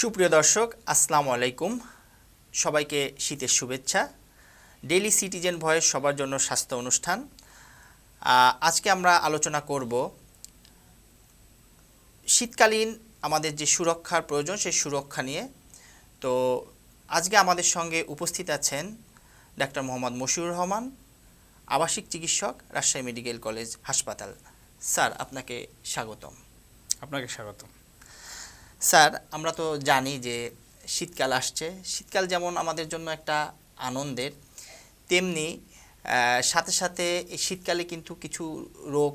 সুপ্রিয় দর্শক, আসসালামু আলাইকুম। সবাইকে শীতের শুভেচ্ছা। ডেইলি সিটিজেন ভয়েস সবার জন্য স্বাস্থ্য অনুষ্ঠান। আজকে আমরা আলোচনা করব শীতকালীন আমাদের যে সুরক্ষার প্রয়োজন, সেই সুরক্ষা নিয়ে। তো আজকে আমাদের সঙ্গে উপস্থিত আছেন ডাক্তার মোহাম্মদ মশিউর রহমান, আবাসিক চিকিৎসক, রাজশাহী মেডিকেল কলেজ হাসপাতাল। স্যার, আপনাকে স্বাগতম। আপনাকে স্বাগতম। স্যার, আমরা তো জানি যে শীতকাল আসছে। শীতকাল যেমন আমাদের জন্য একটা আনন্দের, তেমনি সাথে সাথে এই শীতকালে কিন্তু কিছু রোগ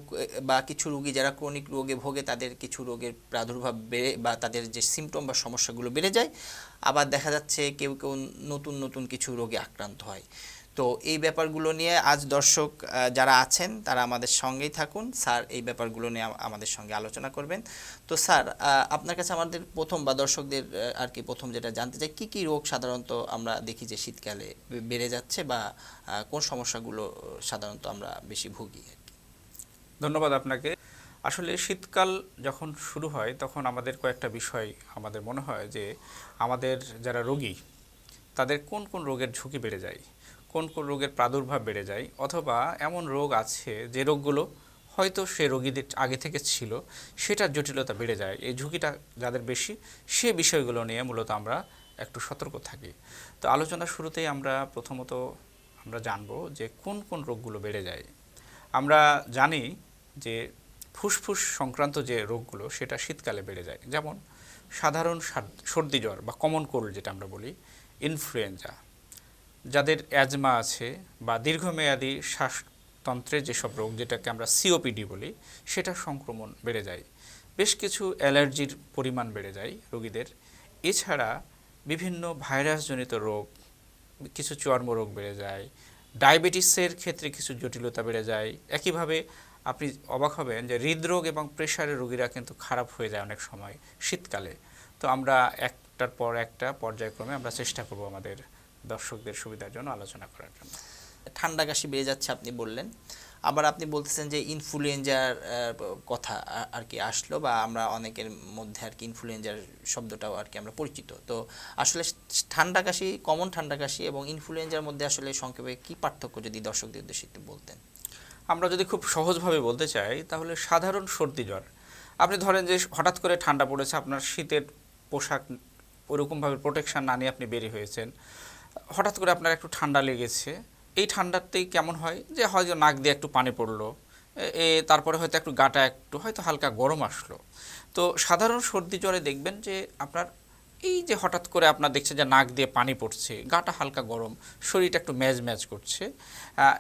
বা কিছু রোগী যারা ক্রনিক রোগে ভোগে তাদের কিছু রোগের প্রাদুর্ভাব বেড়ে বা তাদের যে সিমটম বা সমস্যাগুলো বেড়ে যায়। আবার দেখা যাচ্ছে কেউ কেউ নতুন নতুন কিছু রোগে আক্রান্ত হয়। তো এই ব্যাপারগুলো নিয়ে আজ দর্শক যারা আছেন, তারা আমাদের সঙ্গেই থাকুন। স্যার, এই ব্যাপারগুলো নিয়ে আমাদের সঙ্গে আলোচনা করবেন। তো স্যার আপনার কাছে আমাদের প্রথম বা দর্শকদের আর কি প্রথম যেটা জানতে চাই, কি কি রোগ সাধারণত আমরা দেখি যে শীতকালে বেড়ে যাচ্ছে বা কোন সমস্যাগুলো সাধারণত আমরা বেশি ভুগি আর কি? ধন্যবাদ আপনাকে। আসলে শীতকাল যখন শুরু হয়, তখন আমাদের কয়েকটা বিষয় আমাদের মনে হয় যে আমাদের যারা রোগী, তাদের কোন কোন রোগের ঝুঁকি বেড়ে যায়? কোন কোন রোগের প্রাদুর্ভাব বেড়ে যায় অথবা এমন রোগ আছে যে রোগগুলো হয়তো সে রোগীদের আগে থেকে ছিল, সেটার জটিলতা বেড়ে যায়। এই ঝুঁকিটা যাদের বেশি, সে বিষয়গুলো নিয়ে মূলত আমরা একটু সতর্ক থাকি। তো আলোচনার শুরুতেই আমরা প্রথমত আমরা জানব যে কোন কোন রোগগুলো বেড়ে যায়। আমরা জানি যে ফুসফুস সংক্রান্ত যে রোগগুলো, সেটা শীতকালে বেড়ে যায়। যেমন সাধারণ সর্দি জ্বর বা কমন কোল্ড যেটা আমরা বলি ইনফ্লুয়েঞ্জা যাদের অ্যাজমা আছে বা দীর্ঘমেয়াদী শ্বাসতন্ত্রে যেসব রোগ, যেটাকে আমরা সিওপিডি বলি, সেটা সংক্রমণ বেড়ে যায়। বেশ কিছু অ্যালার্জির পরিমাণ বেড়ে যায় রোগীদের। এছাড়া বিভিন্ন ভাইরাসজনিত রোগ, কিছু চর্মরোগ বেড়ে যায়, ডায়াবেটিসের ক্ষেত্রে কিছু জটিলতা বেড়ে যায়। একইভাবে আপনি অবাক হবেন যে হৃদরোগ এবং প্রেশারের রোগীরা কিন্তু খারাপ হয়ে যায় অনেক সময় শীতকালে। তো আমরা একটার পর একটা পর্যায়ক্রমে আমরা চেষ্টা করব আমাদের দর্শকদের সুবিধার জন্য আলোচনা করার জন্য। ঠান্ডা কাশি বেড়ে যাচ্ছে আপনি বললেন। আবার আপনি বলতেছেন যে ইনফ্লুয়েঞ্জার কথা আর কি আসলো বা আমরা অনেকের মধ্যে আর কি ইনফ্লুয়েঞ্জার শব্দটাও আর কি আমরা পরিচিত। তো আসলে ঠান্ডা কাশি কমন ঠান্ডা কাশি এবং ইনফ্লুয়েঞ্জার মধ্যে আসলে সংক্ষেপে কি পার্থক্য যদি দর্শকদের উদ্দেশ্যে একটু বলতেন? আমরা যদি খুব সহজভাবে বলতে চাই তাহলে সাধারণ সর্দি জ্বর। আপনি ধরেন যে হঠাৎ করে ঠান্ডা পড়েছে আপনার শীতের পোশাক ওরকমভাবে প্রোটেকশন না নিয়ে আপনি বেরিয়ে হয়েছেন। হঠাৎ করে আপনার একটু ঠান্ডা লেগেছে, এই ঠান্ডাতেই কেমন হয়? যে হয়তো নাক দিয়ে একটু পানি পড়ল, এ- তারপরে হয়তো একটু গাটা একটু, হয়তো হালকা গরম আসলো। তো সাধারণ সর্দি জ্বরে দেখবেন যে আপনার এই যে হঠাৎ করে আপনার দেখছে যে নাক দিয়ে পানি পড়ছে, গাটা হালকা গরম, শরীরটা একটু ম্যাজ ম্যাজ করছে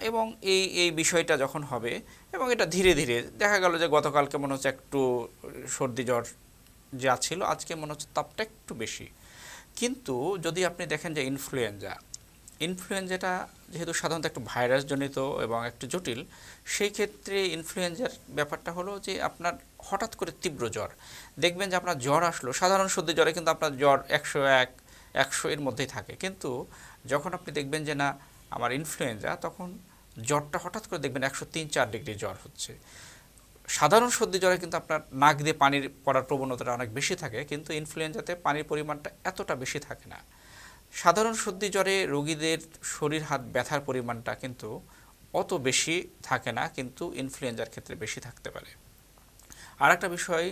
এবং এই এই বিষয়টা যখন হবে, এবং এটা ধীরে ধীরে দেখা গেল যে গতকালকে মনে হচ্ছে একটু সর্দি জ্বর যা ছিল, আজকে মনে হচ্ছে তাপটা একটু বেশি। কিন্তু যদি আপনি দেখেন যে ইনফ্লুয়েঞ্জা ইনফ্লুয়েঞ্জাটা যেহেতু সাধারণত একটু ভাইরাসজনিত এবং একটু জটিল, সেই ক্ষেত্রে ইনফ্লুয়েঞ্জার ব্যাপারটা হলো যে আপনার হঠাৎ করে তীব্র জ্বর। দেখবেন যে আপনার জ্বর আসলো, সাধারণ সর্দি জ্বরে কিন্তু আপনার জ্বর একশো এক, একশো এর মধ্যেই থাকে। কিন্তু যখন আপনি দেখবেন যে না, আমার ইনফ্লুয়েঞ্জা তখন জ্বরটা হঠাৎ করে দেখবেন একশো তিন, চার ডিগ্রি জ্বর হচ্ছে। সাধারণ সর্দি জ্বরে কিন্তু আপনার নাক দিয়ে পানির পড়ার প্রবণতাটা অনেক বেশি থাকে, কিন্তু ইনফ্লুয়েঞ্জাতে পানির পরিমাণটা এতটা বেশি থাকে না। সাধারণ সর্দি জ্বরে রোগীদের শরীর হাত ব্যথার পরিমাণটা কিন্তু অত বেশি থাকে না, কিন্তু ইনফ্লুয়েঞ্জার ক্ষেত্রে বেশি থাকতে পারে। আর একটা বিষয়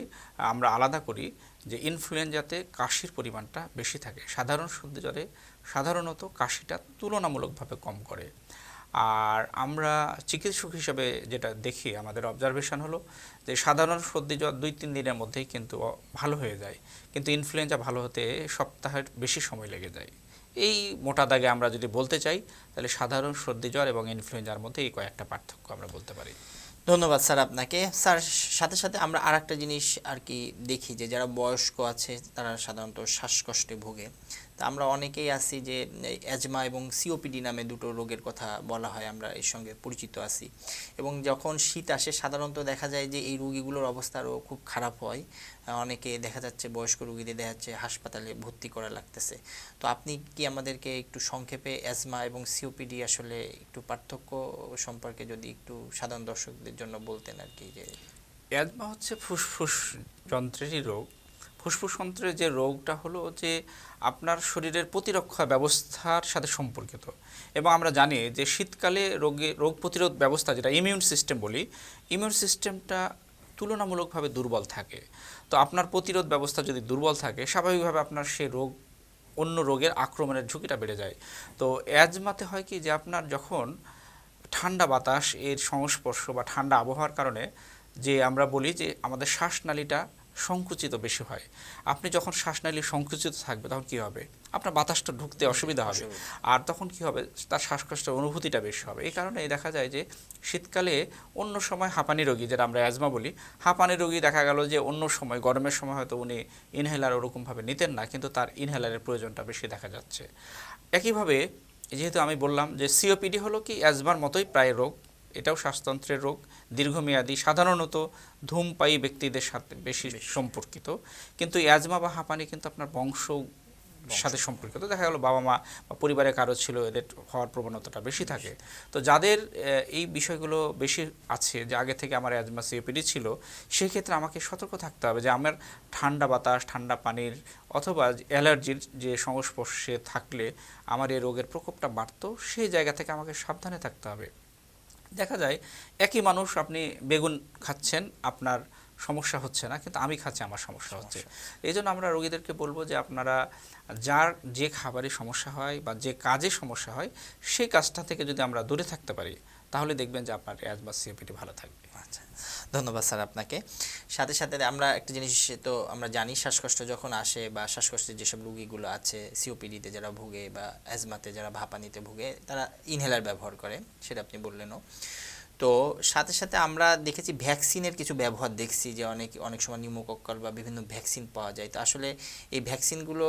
আমরা আলাদা করি যে ইনফ্লুয়েঞ্জাতে কাশির পরিমাণটা বেশি থাকে। সাধারণ সর্দি জ্বরে সাধারণত কাশিটা তুলনামূলকভাবে কম করে। আর আমরা চিকিৎসক হিসাবে যেটা দেখি, আমাদের অবজারভেশন হলো যে সাধারণ সর্দি জ্বর দুই তিন দিনের মধ্যেই কিন্তু ভালো হয়ে যায়। কিন্তু ইনফ্লুয়েঞ্জা ভালো হতে সপ্তাহের বেশি সময় লেগে যায়। এই মোটা দাগে আমরা যদি বলতে চাই, তাহলে সাধারণ সর্দি জ্বর এবং ইনফ্লুয়েঞ্জার মধ্যে এই কয়েকটা পার্থক্য আমরা বলতে পারি। ধন্যবাদ স্যার আপনাকে। স্যার, সাথে সাথে আমরা আর একটা জিনিস আর কি দেখি যে যারা বয়স্ক আছে, তারা সাধারণত শ্বাসকষ্টে ভোগে। তা আমরা অনেকেই আছি যে অ্যাজমা এবং সিওপিডি নামে দুটো রোগের কথা বলা হয়, আমরা এর সঙ্গে পরিচিত আছি। এবং যখন শীত আসে, সাধারণত দেখা যায় যে, এই রোগীগুলোর অবস্থারও খুব খারাপ হয়। অনেকে দেখা যাচ্ছে বয়স্ক রুগীদের দেখা যাচ্ছে হাসপাতালে ভর্তি করা লাগতেছে। তো আপনি কি আমাদেরকে একটু সংক্ষেপে অ্যাজমা এবং সিওপিডি আসলে একটু পার্থক্য সম্পর্কে যদি একটু সাধারণ দর্শকদের জন্য বলতেন আর কি যে অ্যাজমা হচ্ছে ফুসফুস যন্ত্রেরই রোগ। ফুসফুসতন্ত্রের যে রোগটা হলো যে আপনার শরীরের প্রতিরক্ষা ব্যবস্থার সাথে সম্পর্কিত। এবং আমরা জানি যে শীতকালে রোগে, রোগ প্রতিরোধ ব্যবস্থা যেটা ইমিউন সিস্টেম বলি ইমিউন সিস্টেমটা তুলনামূলকভাবে দুর্বল থাকে। তো আপনার প্রতিরোধ ব্যবস্থা যদি দুর্বল থাকে, স্বাভাবিকভাবে আপনার সে রোগ, অন্য রোগের আক্রমণের ঝুঁকিটা বেড়ে যায়। তো অ্যাজমাতে হয় কি যে আপনার যখন ঠান্ডা বাতাস এর সংস্পর্শ বা ঠান্ডা আবহাওয়ার কারণে যে আমরা বলি যে আমাদের শ্বাসনালীটা সংকুচিত বেশি হয়। আপনি যখন শ্বাসনালী সংকুচিত থাকবে তখন কি হবে? আপনার বাতাসটা ঢুকতে অসুবিধা হবে। আর তখন কি হবে? তার শ্বাসকষ্টের অনুভূতিটা বেশি হবে। এই কারণে দেখা যায় যে শীতকালে অন্য সময় হাঁপানি রোগী যেটা আমরা অ্যাজমা বলি হাঁপানি রোগী দেখা গেল যে অন্য সময় গরমের সময় হয়তো উনি ইনহেলার ওরকমভাবে নিতেন না কিন্তু তার ইনহেলারের প্রয়োজনটা বেশি দেখা যাচ্ছে। একইভাবে যেহেতু আমি বললাম যে সিওপিডি হলো কি অ্যাজমার মতোই প্রায় রোগ। এটাও শ্বাসতন্ত্রের রোগ। দীর্ঘমেয়াদী সাধারণত ধূমপায়ী ব্যক্তিদের সাথে বেশি সম্পর্কিত। কিন্তু অ্যাজমা বা হাঁপানি কিন্তু আপনার বংশ সাথে সম্পর্কিত। দেখা গেল বাবা মা বা পরিবারে কারও ছিল এদের হওয়ার প্রবণতাটা বেশি থাকে। তো যাদের এই বিষয়গুলো বেশি আছে যে আগে থেকে আমার অ্যাজমা সিওপিডি ছিল সেই ক্ষেত্রে আমাকে সতর্ক থাকতে হবে যে আমার ঠান্ডা বাতাস ঠান্ডা পানির অথবা অ্যালার্জির যে সংস্পর্শে থাকলে আমার এই রোগের প্রকোপটা বাড়তো সেই জায়গা থেকে আমাকে সাবধানে থাকতে হবে। দেখা যায় একই মানুষ আপনি বেগুন খাচ্ছেন আপনার সমস্যা হচ্ছে না কিন্তু আমি খাচ্ছি আমার সমস্যা হচ্ছে। এই জন্য আমরা রোগীদেরকে বলব যে আপনারা যার যে খাবারে সমস্যা হয় বা যে কাজে সমস্যা হয় সেই কাজটা থেকে যদি আমরা দূরে থাকতে পারি তাহলে দেখবেন যে আপনার অ্যাজ বা সিএপিটি ভালো থাকবে। আচ্ছা। ধন্যবাদ স্যার আপনাকে। সাথে সাথে আমরা একটা জিনিস তো আমরা জানি, শ্বাসকষ্ট যখন আসে বা শ্বাসকষ্টের যেসব রুগীগুলো আছে সিওপিডিতে যারা ভুগে বা অ্যাজমাতে যারা ভাপানিতে ভুগে, তারা ইনহেলার ব্যবহার করে, সেটা আপনি বললেনও। তো সাথে সাথে আমরা দেখেছি ভ্যাকসিনের কিছু ব্যবহার দেখছি যে অনেক অনেক সময় নিউমোকক্কাল বা বিভিন্ন ভ্যাকসিন পাওয়া যায়। তো আসলে এই ভ্যাকসিনগুলো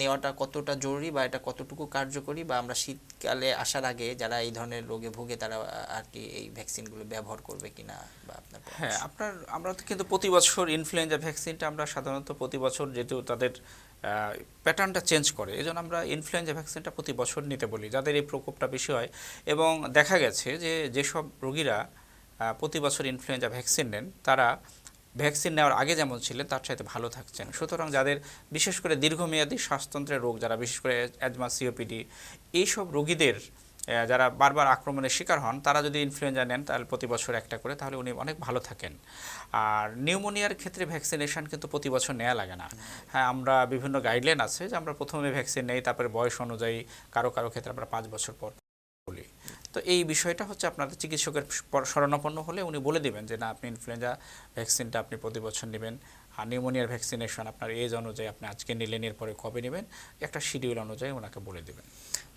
নেওয়াটা কতটা জরুরি বা এটা কতটুকু কার্যকরী বা আমরা শীতকালে আসার আগে যারা এই ধরনের রোগে ভুগে তারা আর কি এই ভ্যাকসিনগুলো ব্যবহার করবে কিনা বা আপনার হ্যাঁ আপনার, আমরা তো কিন্তু প্রতি বছর ইনফ্লুয়েঞ্জা ভ্যাকসিনটা আমরা সাধারণত প্রতি বছর যেহেতু তাদের প্যাটার্নটা চেঞ্জ করে। এই আমরা ইনফ্লুয়েঞ্জা ভ্যাকসিনটা প্রতি বছর নিতে বলি, যাদের এই প্রকোপটা বেশি হয়। এবং দেখা গেছে যে, যেসব রোগীরা প্রতি বছর ইনফ্লুয়েঞ্জা ভ্যাকসিন নেন, তারা ভ্যাকসিন নেওয়ার আগে যেমন ছিলেন, তার সাথে ভালো থাকছেন। সুতরাং যাদের বিশেষ করে দীর্ঘমেয়াদী শ্বাসতন্ত্রের রোগ, যারা বিশেষ করে অ্যাজমা সিওপিডি এইসব রোগীদের যারা বারবার আক্রমণের শিকার হন, তারা যদি ইনফ্লুয়েঞ্জা নেন, তাহলে প্রতি বছর একটা করে, তাহলে উনি অনেক ভালো থাকেন। আর নিউমোনিয়ার ক্ষেত্রে ভ্যাকসিনেশন কিন্তু প্রতি বছর নেওয়া লাগে না। হ্যাঁ আমরা বিভিন্ন গাইডলাইন আছে যে আমরা প্রথমে ভ্যাকসিন নেই, তারপরে বয়স অনুযায়ী কারও কারও ক্ষেত্রে আমরা পাঁচ বছর পর বলি। তো এই বিষয়টা হচ্ছে আপনাদের চিকিৎসকের শরণাপন্ন হলে উনি বলে দেবেন যে, না, আপনি ইনফ্লুয়েঞ্জা ভ্যাকসিনটা আপনি প্রতি বছর নেবেন। আর নিউমোনিয়ার ভ্যাকসিনেশন আপনার এজ অনুযায়ী আপনি আজকে নিলেন এরপরে কবে নেবেন একটা শিডিউল অনুযায়ী ওনাকে বলে দেবেন।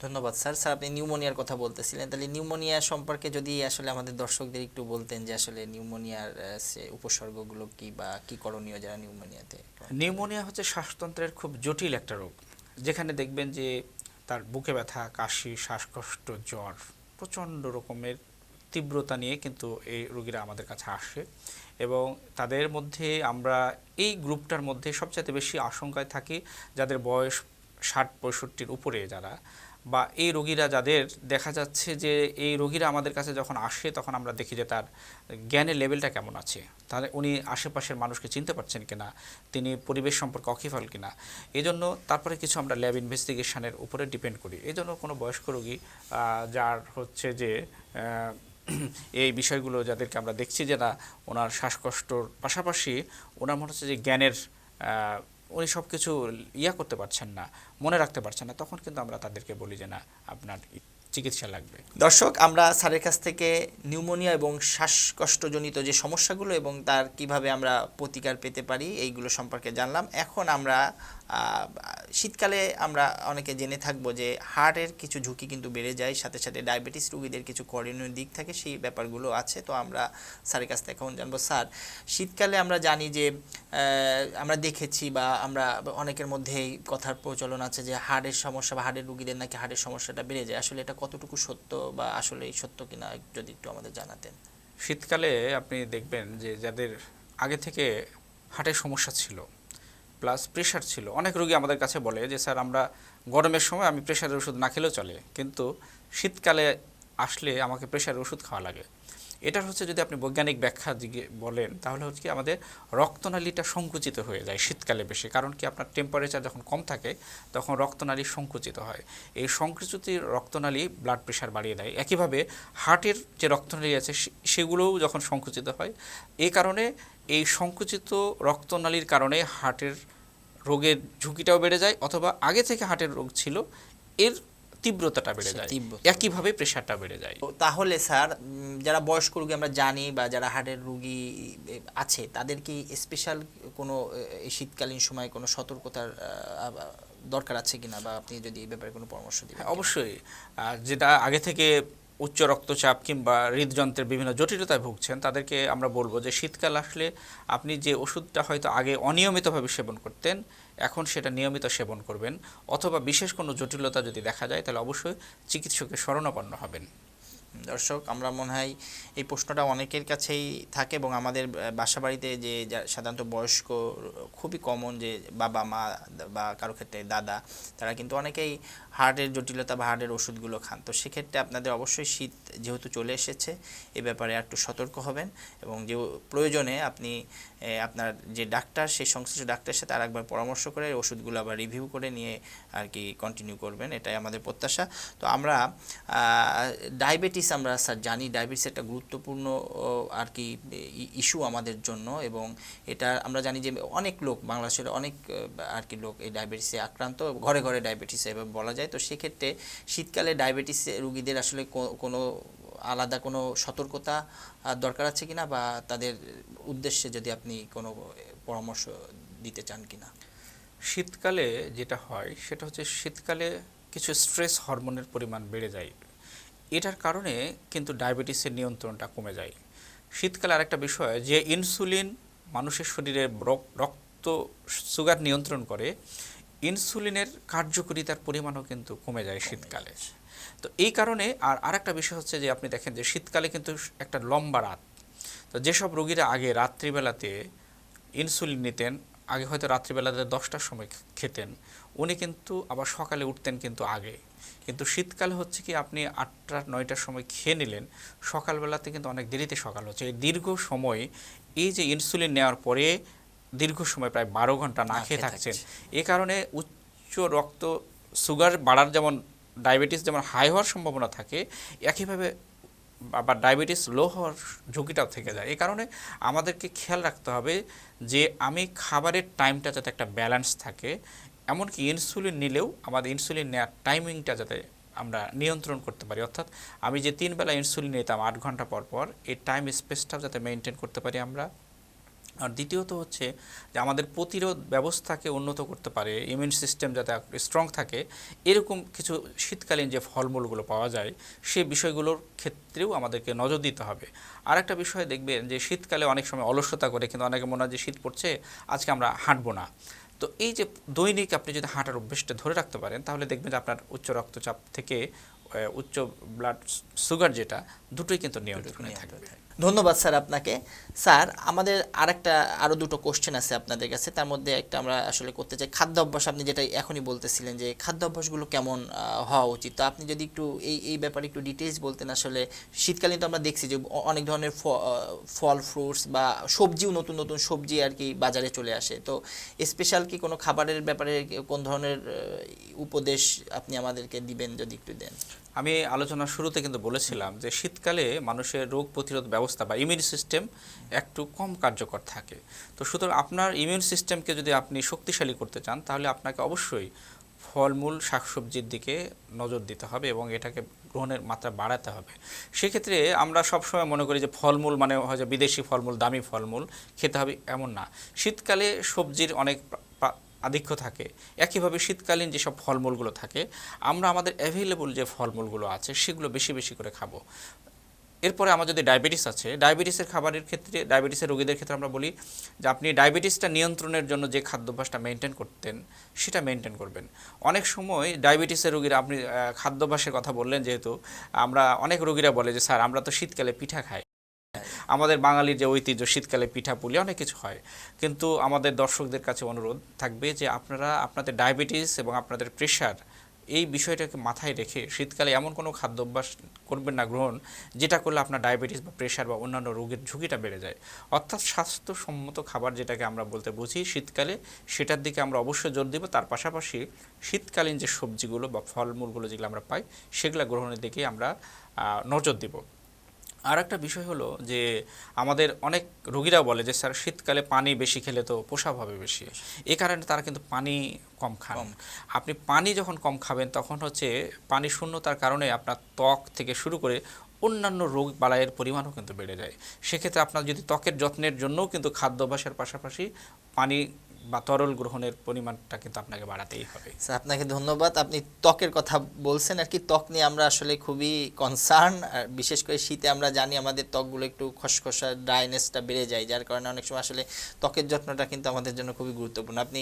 ধন্যবাদ স্যার। স্যার আপনি নিউমোনিয়ার কথা বলতেছিলেন। তাহলে নিউমোনিয়া সম্পর্কে যদি আসলে আমাদের দর্শকদের একটু বলতেন যে আসলে নিউমোনিয়ার সে উপসর্গগুলো কি বা কি করণীয় যারা নিউমোনিয়াতে নিউমোনিয়া হচ্ছে শ্বাসতন্ত্রের খুব জটিল একটা রোগ যেখানে দেখবেন যে তার বুকে ব্যথা কাশি শ্বাসকষ্ট জ্বর প্রচণ্ড রকমের তীব্রতা নিয়ে কিন্তু এই রোগীরা আমাদের কাছে আসে। এবং তাদের মধ্যে আমরা এই গ্রুপটার মধ্যে সবচেয়ে বেশি আশঙ্কায় থাকি যাদের বয়স ষাট, পঁয়ষট্টির উপরে যারা বা এই রোগীরা যাদের দেখা যাচ্ছে যে এই রোগীরা আমাদের কাছে যখন আসে তখন আমরা দেখি যে তার জ্ঞানের লেভেলটা কেমন আছে। তাহলে উনি আশেপাশের মানুষকে চিনতে পারছেন কিনা, তিনি পরিবেশ সম্পর্কে অকিফল কিনা। এই জন্য তারপরে কিছু আমরা ল্যাব ইনভেস্টিগেশনের উপরে ডিপেন্ড করি। এই জন্য কোনো বয়স্ক রোগী যার হচ্ছে যে এই বিষয়গুলো যাদেরকে আমরা দেখছি যে না, ওনার শ্বাসকষ্টর পাশাপাশি ওনার মনে হচ্ছে যে জ্ঞানের উনি সব কিছু ইয়া করতে পারছেন না, মনে রাখতে পারছেন না, তখন কিন্তু আমরা তাদেরকে বলি যে না, আপনার চিকিৎসা লাগবে। দর্শক, আমরা স্যারের কাছ থেকে নিউমোনিয়া এবং শ্বাসকষ্টজনিত যে সমস্যাগুলো এবং তার কীভাবে আমরা প্রতিকার পেতে পারি, এইগুলো সম্পর্কে জানলাম। এখন আমরা শীতকালে আমরা অনেকে জেনে থাকব যে হার্টের কিছু ঝুঁকি কিন্তু বেড়ে যায়, সাথে সাথে ডায়াবেটিস রোগীদের কিছু করণীয় দিক থাকে, সেই ব্যাপারগুলো আছে। তো আমরা স্যারের কাছ থেকে এখন জানব। স্যার, শীতকালে আমরা জানি যে আমরা দেখেছি বা আমরা অনেকের মধ্যেই কথার প্রচলন আছে যে হার্টের সমস্যা বা হার্টের রুগীদের নাকি হার্টের সমস্যাটা বেড়ে যায়। আসলে এটা কতটুকু সত্য বা আসলে সত্য কিনা যদি একটু আমাদের জানাতেন। শীতকালে আপনি দেখবেন যে যাদের আগে থেকে হার্টের সমস্যা ছিল প্লাস প্রেশার ছিল। অনেক রোগী আমাদের কাছে বলে যে, স্যার, আমরা গরমের সময় আমি প্রেশারের ওষুধ না খেলেও চলে, কিন্তু শীতকালে আসলে আমাকে প্রেশারের ওষুধ খাওয়া লাগে। এটার হচ্ছে যদি আপনি বৈজ্ঞানিক ব্যাখ্যা দিকে বলেন, তাহলে হচ্ছে কি আমাদের রক্তনালীটা সংকুচিত হয়ে যায় শীতকালে বেশি। কারণ কি আপনার টেম্পারেচার যখন কম থাকে, তখন রক্তনালী সংকুচিত হয়। এই সংকুচিত রক্তনালী ব্লাড প্রেশার বাড়িয়ে দেয়। একইভাবে হার্টের যে রক্তনালী আছে সেগুলোও যখন সংকুচিত হয় এই কারণে এই সংকুচিত রক্তনালীর কারণে হার্টের রোগের ঝুঁকিটাও বেড়ে যায়, অথবা আগে থেকে হার্টের রোগ ছিল, এর তীব্রতাটা বেড়ে যায়। একইভাবে প্রেশারটা বেড়ে যায়। তো তাহলে স্যার যারা বয়স্ক রোগী আমরা জানি বা যারা হার্টের রোগী আছে তাদের কি স্পেশাল কোনো এই শীতকালীন সময় কোনো সতর্কতার দরকার আছে কিনা? বা আপনি যদি এই ব্যাপারে কোনো পরামর্শ দিবেন হ্যাঁ, অবশ্যই। যেটা আগে থেকে উচ্চ রক্তচাপ কিংবা হৃদযন্ত্রের বিভিন্ন জটিলতায় ভুগছেন তাদেরকে আমরা বলব যে শীতকাল আসলে আপনি যে ওষুধটা হয়তো আগে অনিয়মিতভাবে সেবন করতেন এখন সেটা নিয়মিত সেবন করবেন অথবা বিশেষ কোনো জটিলতা যদি দেখা যায়, তাহলে অবশ্যই চিকিৎসকের শরণাপন্ন হবেন। দর্শক, আমরা মনে হয় এই প্রশ্নটা অনেকের কাছেই থাকে এবং আমাদের বাসা বাড়িতে যে যা- সাধারণত বয়স্ক, খুবই কমন যে বাবা, মা বা কারও ক্ষেত্রে দাদা, তারা কিন্তু অনেকেই হার্টের জটিলতা বা হার্টের ওষুধগুলো খান। তো সেক্ষেত্রে আপনাদের অবশ্যই শীত যেহেতু চলে এসেছে, এ ব্যাপারে একটু সতর্ক হবেন এবং যে প্রয়োজনে আপনি আপনার যে ডাক্তার, সেই সংশ্লিষ্ট ডাক্তারের সাথে আরেকবার পরামর্শ করে ওষুধগুলো আবার রিভিউ করে নিয়ে আর কি কন্টিনিউ করবেন। এটাই আমাদের প্রত্যাশা। তো আমরা ডায়াবেটিস আমরা স্যার জানি ডায়াবেটিস একটা গুরুত্বপূর্ণ আর কি ইস্যু আমাদের জন্য এবং এটা আমরা জানি যে অনেক লোক, বাংলাদেশের অনেক আর কি লোক এই ডায়াবেটিসে আক্রান্ত, ঘরে ঘরে ডায়াবেটিস এভাবে বলা যায়। তো সেক্ষেত্রে শীতকালে ডায়াবেটিস রুগীদের আসলে কোনো আলাদা কোনো সতর্কতা দরকার আছে কিনা বা তাদের উদ্দেশ্যে যদি আপনি কোনো পরামর্শ দিতে চান কিনা? শীতকালে যেটা হয়, সেটা হচ্ছে শীতকালে কিছু স্ট্রেস হরমোনের পরিমাণ বেড়ে যায়। এটার কারণে কিন্তু ডায়াবেটিসের নিয়ন্ত্রণটা কমে যায়। শীতকালে আরেকটা বিষয়, যে ইনসুলিন মানুষের শরীরে রক্ত সুগার নিয়ন্ত্রণ করে ইনসুলিনের কার্যকারিতার পরিমাণও কিন্তু কমে যায় শীতকালে। তো এই কারণে আর আরেকটা বিষয় হচ্ছে যে আপনি দেখেন যে শীতকালে কিন্তু একটা লম্বা রাত। তো যেসব রোগীরা আগে রাত্রিবেলাতে ইনসুলিন নিতেন, আগে হয়তো রাত্রিবেলাতে দশটার সময় খেতেন, উনি কিন্তু আবার সকালে উঠতেন কিন্তু আগে। কিন্তু শীতকালে হচ্ছে কি আপনি আটটা, নয়টার সময় খেয়ে নিলেন, সকালবেলাতে কিন্তু অনেক দেরিতে সকাল হচ্ছে। এই দীর্ঘ সময় এই যে ইনসুলিন নেওয়ার পরে দীর্ঘ সময় প্রায় বারো ঘণ্টা না খেয়ে থাকছেন। থাকছে। এ কারণে উচ্চ রক্ত সুগার বাড়ার যেমন ডায়াবেটিস যেমন হাই হওয়ার সম্ভাবনা থাকে একইভাবে আবার ডায়াবেটিস লো হওয়ার ঝুঁকিটাও থেকে যায়। এই কারণে আমাদেরকে খেয়াল রাখতে হবে যে আমি খাবারের টাইমটা যাতে একটা ব্যালেন্স থাকে এমনকি ইনসুলিন নিলেও আমাদের ইনসুলিন নেওয়ার টাইমিংটা যাতে আমরা নিয়ন্ত্রণ করতে পারি। অর্থাৎ আমি যে তিন বেলা ইনসুলিন নিতাম আট ঘণ্টা পর পর এই টাইম স্পেসটাও যাতে মেনটেন করতে পারি আমরা। আর দ্বিতীয়ত হচ্ছে যে আমাদের প্রতিরোধ ব্যবস্থাকে উন্নত করতে পারে ইমিউন সিস্টেম যাতে স্ট্রং থাকে এরকম কিছু শীতকালীন যে ফলমূলগুলো পাওয়া যায় সেই বিষয়গুলোর ক্ষেত্রেও আমাদেরকে নজর দিতে হবে। আর একটা বিষয় দেখবেন যে শীতকালে অনেক সময় অলসতা করে কিন্তু অনেকে মনে হয় যে শীত পড়ছে আজকে আমরা হাঁটবো না। তো এই যে দৈনিক আপনি যদি হাঁটার অভ্যেসটা ধরে রাখতে পারেন তাহলে দেখবেন যে আপনার উচ্চ রক্তচাপ থেকে উচ্চ ব্লাড সুগার যেটা দুটোই কিন্তু নিয়ন্ত্রণে থাকবে। ধন্যবাদ স্যার আপনাকে। স্যার, আমাদের আরেকটা আরও দুটো কোশ্চেন আছে আপনাদের কাছে। তার মধ্যে একটা আমরা আসলে করতে চাই। খাদ্য অভ্যাস, আপনি যেটা এখনই বলতেছিলেন যে খাদ্য অভ্যাসগুলো কেমন হওয়া উচিত। তো আপনি যদি একটু এই এই ব্যাপারে একটু ডিটেলস বলতেন আসলে। শীতকালীন তো আমরা দেখছি যে অনেক ধরনের ফল ফ্রুটস বা সবজিও নতুন নতুন সবজি আর কি বাজারে চলে আসে। তো স্পেশাল কি কোনো খাবারের ব্যাপারে কোন ধরনের উপদেশ আপনি আমাদেরকে দিবেন যদি একটু দেন? আমি আলোচনার শুরুতে কিন্তু বলেছিলাম যে শীতকালে মানুষের রোগ প্রতিরোধ ব্যবস্থা বা ইমিউন সিস্টেম একটু কম কার্যকর থাকে। তো সুতরাং আপনার ইমিউন সিস্টেমকে যদি আপনি শক্তিশালী করতে চান, তাহলে আপনাকে অবশ্যই ফলমূল শাকসবজির দিকে নজর দিতে হবে এবং এটাকে গ্রহণের মাত্রা বাড়াতে হবে। সেক্ষেত্রে আমরা সবসময় মনে করি যে ফলমূল মানে হয়তো বিদেশি ফলমূল, দামি ফলমূল খেতে হবে এমন না। শীতকালে সবজির অনেক আধিক্য থাকে। একইভাবে শীতকালীন যেসব ফলমূলগুলো থাকে, আমরা আমাদের অ্যাভেলেবল যে ফলমূলগুলো আছে, সেগুলো বেশি বেশি করে খাব। এরপরে আমার যদি ডায়াবেটিস আছে ডায়াবেটিসের খাবারের ক্ষেত্রে ডায়াবেটিসের রোগীদের ক্ষেত্রে আমরা বলি যে আপনি ডায়াবেটিসটা নিয়ন্ত্রণের জন্য যে খাদ্যাভ্যাসটা মেনটেন করতেন, সেটা মেনটেন করবেন। অনেক সময় ডায়াবেটিসের রোগীরা, আপনি খাদ্যাভ্যাসের কথা বললেন যেহেতু, আমরা অনেক রোগীরা বলে যে, স্যার, আমরা তো শীতকালে পিঠা খাই। আমাদের বাঙালির যে ঐতিহ্য, শীতকালে পিঠা পুলি, অনেক কিছু হয়। কিন্তু আমাদের দর্শকদের কাছে অনুরোধ থাকবে যে আপনারা আপনাদের ডায়াবেটিস এবং আপনাদের প্রেশার এই বিষয়টাকে মাথায় রেখে শীতকালে এমন কোনো খাদ্যাভ্যাস করবেন না, গ্রহণ, যেটা করলে আপনার ডায়াবেটিস বা প্রেশার বা অন্যান্য রোগের ঝুঁকিটা বেড়ে যায়। অর্থাৎ স্বাস্থ্যসম্মত খাবার যেটাকে আমরা বলতে বুঝি শীতকালে, সেটার দিকে আমরা অবশ্যই জোর দিব। তার পাশাপাশি শীতকালীন যে সবজিগুলো বা ফলমূলগুলো যেগুলো আমরা পাই, সেগুলো গ্রহণের দিকে আমরা নজর দিব। আর একটা বিষয় হলো যে আমাদের অনেক রোগীরা বলে যে স্যার শীতকালে পানি বেশি খেলে তো প্রসাব হবে বেশি। এ কারণে তারা কিন্তু পানি কম খান। আপনি পানি যখন কম খাবেন তখন হচ্ছে পানি শূন্যতার কারণে আপনার ত্বক থেকে শুরু করে অন্যান্য রোগ বালাইয়ের পরিমাণও কিন্তু বেড়ে যায়। সেক্ষেত্রে আপনার যদি ত্বকের যত্নের জন্যও কিন্তু খাদ্যাভ্যাসের পাশাপাশি পানি বা তরল গ্রহণের পরিমাণটা কিন্তু আপনাকে বাড়াতেই হবে। স্যার আপনাকে ধন্যবাদ। আপনি ত্বকের কথা বলছেন আর কি। ত্বক নিয়ে আমরা আসলে খুবই কনসার্ন আর বিশেষ করে শীতে আমরা জানি আমাদের ত্বকগুলো একটু খসখসা ড্রাইনেসটা বেড়ে যায় যার কারণে অনেক সময় আসলে ত্বকের যত্নটা কিন্তু আমাদের জন্য খুবই গুরুত্বপূর্ণ। আপনি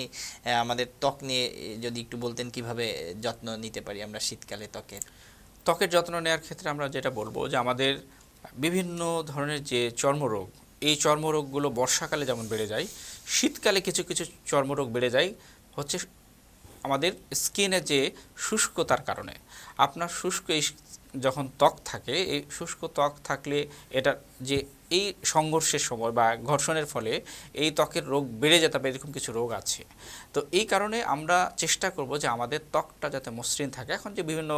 আমাদের ত্বক নিয়ে যদি একটু বলতেন কীভাবে যত্ন নিতে পারি আমরা শীতকালে ত্বকের? ত্বকের যত্ন নেওয়ার ক্ষেত্রে আমরা যেটা বলব যে আমাদের বিভিন্ন ধরনের যে চর্মরোগ এই চর্মরোগগুলো বর্ষাকালে যেমন বেড়ে যায় শীতকালে কিছু কিছু চর্মরোগ বেড়ে যায়, হচ্ছে আমাদের স্কিনে যে শুষ্কতার কারণে। আপনার শুষ্ক যখন ত্বক থাকে, এই শুষ্ক ত্বক থাকলে এটা যে এই সংঘর্ষের সময় বা ঘর্ষণের ফলে এই ত্বকের রোগ বেড়ে যেতে পারে, এরকম কিছু রোগ আছে। তো এই কারণে আমরা চেষ্টা করব যে আমাদের ত্বকটা যাতে মসৃণ থাকে। এখন যে বিভিন্ন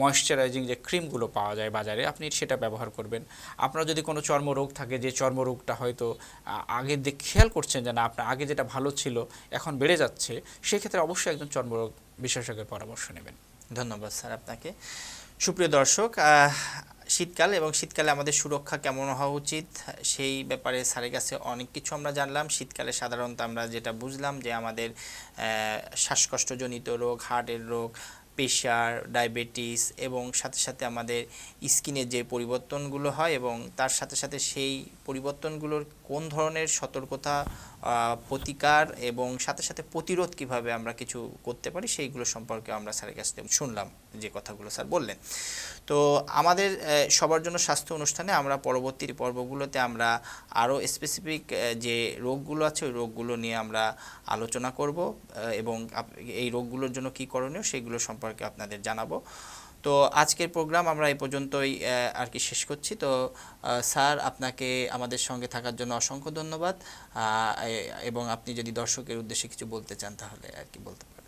ময়শ্চারাইজিং যে ক্রিমগুলো পাওয়া যায় বাজারে, আপনি সেটা ব্যবহার করবেন। আপনার যদি কোনো চর্মরোগ থাকে, যে চর্মরোগটা হয়তো আগে দেখ খেয়াল করছেন যে না, আপনার আগে যেটা ভালো ছিল, এখন বেড়ে যাচ্ছে, সেক্ষেত্রে অবশ্যই একজন চর্মরোগ বিশেষজ্ঞের পরামর্শ নেবেন। ধন্যবাদ স্যার আপনাকে। সুপ্রিয় দর্শক শীতকাল এবং শীতকালে আমাদের সুরক্ষা কেমন হওয়া উচিত, সেই ব্যাপারে স্যারের কাছে অনেক কিছু আমরা জানলাম। শীতকালে সাধারণত আমরা যেটা বুঝলাম যে আমাদের শ্বাসকষ্টজনিত রোগ, হার্টের রোগ, প্রেশার, ডায়াবেটিস এবং সাথে সাথে আমাদের স্কিনের যে পরিবর্তনগুলো হয় এবং তার সাথে সাথে সেই পরিবর্তনগুলোর কোন ধরনের সতর্কতা প্রতিকার এবং সাথে সাথে প্রতিরোধ কীভাবে আমরা কিছু করতে পারি, সেইগুলো সম্পর্কে আমরা স্যারের কাছ থেকে শুনলাম যে কথাগুলো স্যার বললেন। তো আমাদের সবার জন্য স্বাস্থ্য অনুষ্ঠানে আমরা পরবর্তী পর্বগুলোতে আমরা আরও স্পেসিফিক যে রোগগুলো আছে, ওই রোগগুলো নিয়ে আমরা আলোচনা করব এবং এই রোগগুলোর জন্য কী করণীয়, সেগুলো সম্পর্কে আপনাদের জানাব। তো আজকের প্রোগ্রাম আমরা এই পর্যন্তই আর কি শেষ করছি। তো স্যার, আপনাকে আমাদের সঙ্গে থাকার জন্য অসংখ্য ধন্যবাদ। এবং আপনি যদি দর্শকের উদ্দেশ্যে কিছু বলতে চান, তাহলে আর কি বলতে পারেন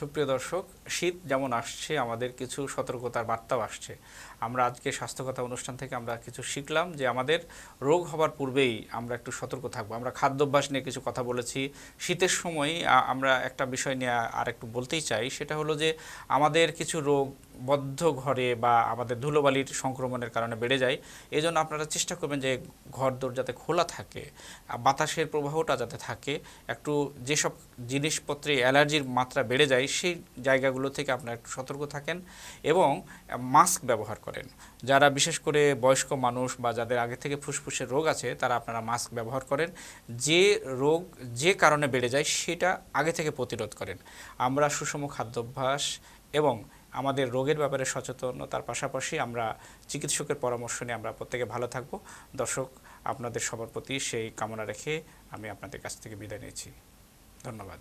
সুপ্রিয় দর্শক, শীত যেমন আসছে, আমাদের কিছু সতর্কতার বার্তাও আসছে। আমরা আজকে স্বাস্থ্যকথা অনুষ্ঠান থেকে আমরা কিছু শিখলাম যে আমাদের রোগ হবার পূর্বেই আমরা একটু সতর্ক থাকব। আমরা খাদ্যাভ্যাস নিয়ে কিছু কথা বলেছি। শীতের সময় আমরা একটা বিষয় নিয়ে আর একটু বলতেই চাই। সেটা হলো যে আমাদের কিছু রোগ বদ্ধ ঘরে বা আমাদের ধুলোবালির সংক্রমণের কারণে বেড়ে যায়। এই জন্য আপনারা চেষ্টা করবেন যে ঘর দোর যাতে খোলা থাকে বাতাসের প্রবাহটা যাতে থাকে, একটু যেসব জিনিসপত্রে অ্যালার্জির মাত্রা বেড়ে যায়, সেই জায়গাগুলো থেকে আপনারা একটু সতর্ক থাকেন এবং মাস্ক ব্যবহার করেন। যারা বিশেষ করে বয়স্ক মানুষ বা যাদের আগে থেকে ফুসফুসের রোগ আছে, তারা আপনারা মাস্ক ব্যবহার করেন। যে রোগ যে কারণে বেড়ে যায়, সেটা আগে থেকে প্রতিরোধ করেন। আমরা সুষম খাদ্যাভ্যাস এবং আমাদের রোগের ব্যাপারে সচেতনতার পাশাপাশি আমরা চিকিৎসকের পরামর্শ নিয়ে আমরা প্রত্যেকে ভালো থাকব। দর্শক, আপনাদের সবার প্রতি সেই কামনা রেখে আমি আপনাদের কাছ থেকে বিদায় নিয়েছি। ধন্যবাদ।